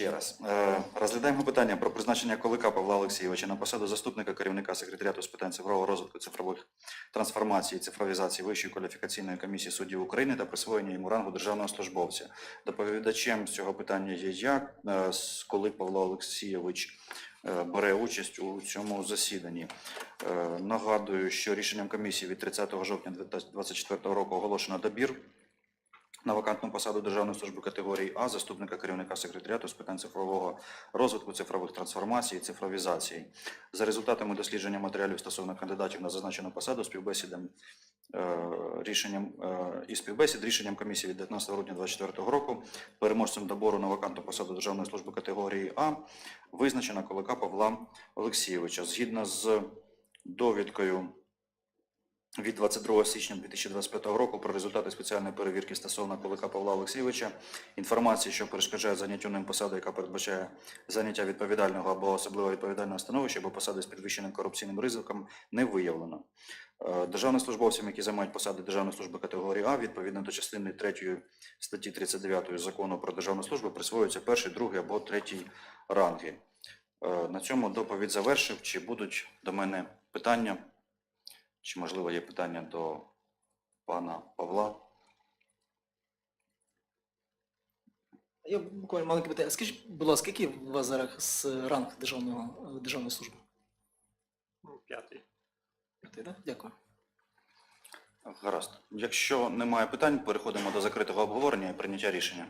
Ще раз. Е, Розглядаємо питання про призначення Колика Павла Олексійовича на посаду заступника керівника секретаріату з питань цифрового розвитку цифрових трансформацій і цифровізації Вищої кваліфікаційної комісії суддів України та присвоєння йому рангу державного службовця. Доповідачем з цього питання є я, е, Колик Павло Олексійович е, бере участь у цьому засіданні. Нагадую, що рішенням комісії від 30 жовтня 2024 року оголошено добір на вакантну посаду Державної служби категорії А заступника керівника секретаріату з питань цифрового розвитку, цифрових трансформацій і цифровізації. За результатами дослідження матеріалів стосовно кандидатів на зазначену посаду співбесідам е, рішенням е, і співбесід рішенням комісії від 19 грудня 2024 року переможцем добору на вакантну посаду Державної служби категорії А визначена Колика Павла Олексійовича. Згідно з довідкою від 22 січня 2025 року про результати спеціальної перевірки стосовно Колика Павла Олексійовича, інформації, що перешкоджає заняттю ним посади, яка передбачає заняття відповідального або особливо відповідального становища або посади з підвищеним корупційним ризиком, не виявлено. Е, Державним службовцям, які займають посади Державної служби категорії А, відповідно до частини 3 статті 39 закону про державну службу, присвоюються перший, другий або третій ранги. Е, На цьому доповідь завершив. Чи будуть до мене питання? Чи, можливо, є питання до пана Павла? Я буквально маленьке питання. Скажіть, будь ласка, який у вас зараз ранг державного, державної служби? Ну, П'ятий. П'ятий, да? Дякую. Гаразд. Якщо немає питань, переходимо до закритого обговорення і прийняття рішення.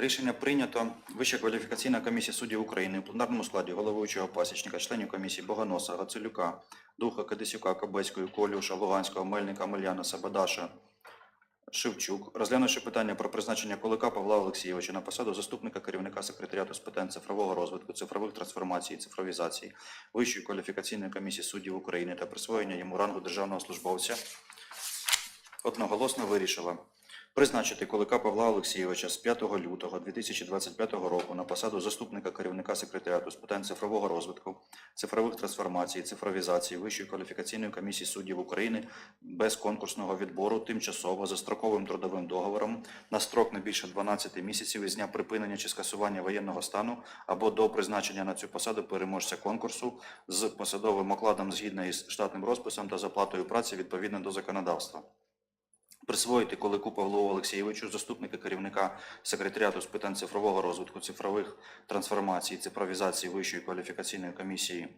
Рішення прийнято. Вища кваліфікаційна комісія суддів України у пленарному складі головуючого пасічника, членів комісії Богоноса, Гацелюка, Духа, Кадисюка, Кабецької, Колюша, Луганського, Мельника, Мельяна, Сабадаша, Шевчук, розглянувши питання про призначення Кулика Павла Олексійовича на посаду заступника керівника секретаріату з питань цифрового розвитку, цифрових трансформацій, цифровізації, Вищої кваліфікаційної комісії суддів України та присвоєння йому рангу державного службовця, одноголосно вирішила призначити Кулика Павла Олексійовича з 5 лютого 2025 року на посаду заступника керівника секретаріату з питань цифрового розвитку, цифрових трансформацій, цифровізації Вищої кваліфікаційної комісії суддів України без конкурсного відбору тимчасово за строковим трудовим договором на строк не більше 12 місяців із дня припинення чи скасування воєнного стану або до призначення на цю посаду переможця конкурсу з посадовим окладом згідно із штатним розписом та заплатою праці відповідно до законодавства. Присвоїти Кулику Павлу Олексійовичу, заступника керівника секретаріату з питань цифрового розвитку, цифрових трансформацій, цифровізації Вищої кваліфікаційної комісії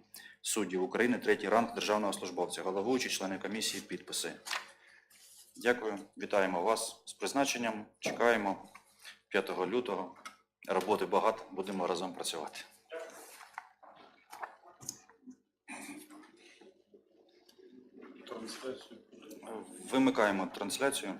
суддів України, третій ранг державного службовця, головуючі члени комісії, підписи. Дякую, вітаємо вас з призначенням. Чекаємо 5 лютого. Роботи багато, будемо разом працювати. Трансляцію. Вимикаємо трансляцію.